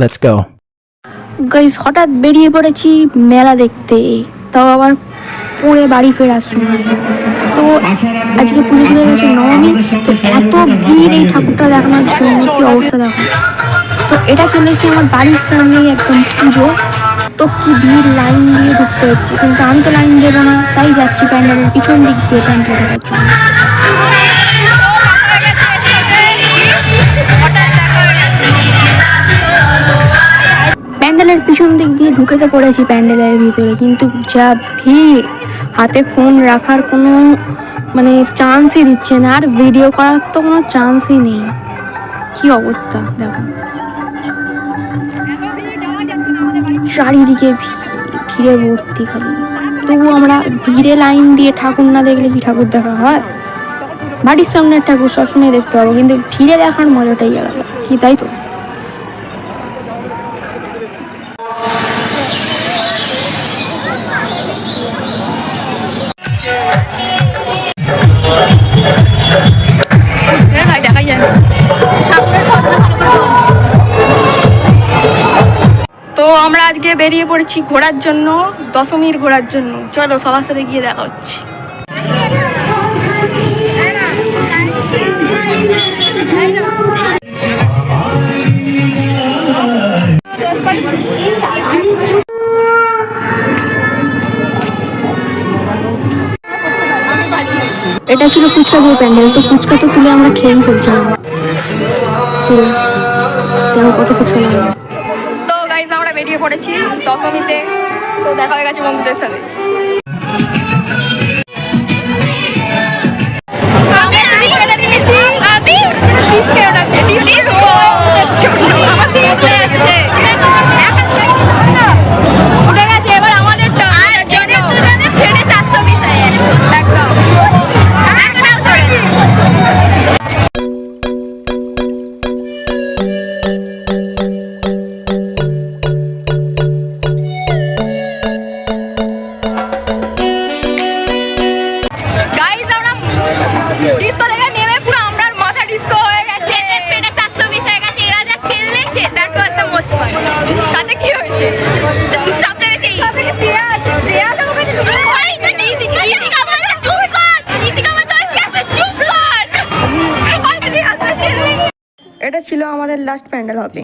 Let's go. Guys হঠাৎ বেরিয়ে পড়েছি মেলা দেখতে। তাও আবার পরে বাড়ি ফেরার সময়। তো আজকে পুজো চলে গেছে নবমী। তো এত ভিড় এই ঠাকুরটা দেখানোর জন্য কি অবস্থা দেখো। তো এটা চলে এসেছে আমার বাড়ির সামনেই একদম পুজো। তো কি ভিড়, লাইন দিয়ে ঢুকতে হচ্ছে। কিন্তু আমি তো লাইন দেবো না, তাই যাচ্ছি প্যান্ডেলের পিছন দিক দিয়ে প্যান্ডেল দেখার জন্য। প্যান্ডেলের পিছন দিক দিয়ে ঢুকে তো পড়েছি প্যান্ডেলের ভিতরে, কিন্তু যা ভিড়, হাতে ফোন রাখার কোনো মানে চান্সই দিচ্ছে না, আর ভিডিও করার তো কোনো চান্সই নেই। কি অবস্থা, দেখো। চারিদিকে ভিড় ভর্তি খালি। তবু আমরা ভিড়ে লাইন দিয়ে ঠাকুর না দেখলে কি ঠাকুর দেখা হয়? বাড়ির সামনের ঠাকুর সবসময় দেখতে পাবো, কিন্তু ভিড়ে দেখার মজাটাই আলাদা। কি, তাই তো? আজকে বেরিয়ে পড়েছি ঘোরার জন্য, দশমীর ঘোরার জন্য। চলো, সবার সাথে গিয়ে দেখা হচ্ছে। এটা ছিল ফুচকা দিয়ে প্যান্ডেল, তো ফুচকা তো তুলে আমরা খেয়েই ফেলছিলাম। কত ফুচকা বেরিয়ে পড়েছি দশমীতে। তো দেখা হয়ে গেছে বন্ধুদের সাথে। ডিস্কো থেকে নেমে পুরো আমরার মাথা ডিস্কো হয়ে গেছে। পেটে চারশো বিশ হয়ে গেছে এরা যা ছেলেছে that was the most fun তাতে কি হয়েছে? সবচেয়ে বেশি এটা ছিল আমাদের লাস্ট প্যান্ডেল হবে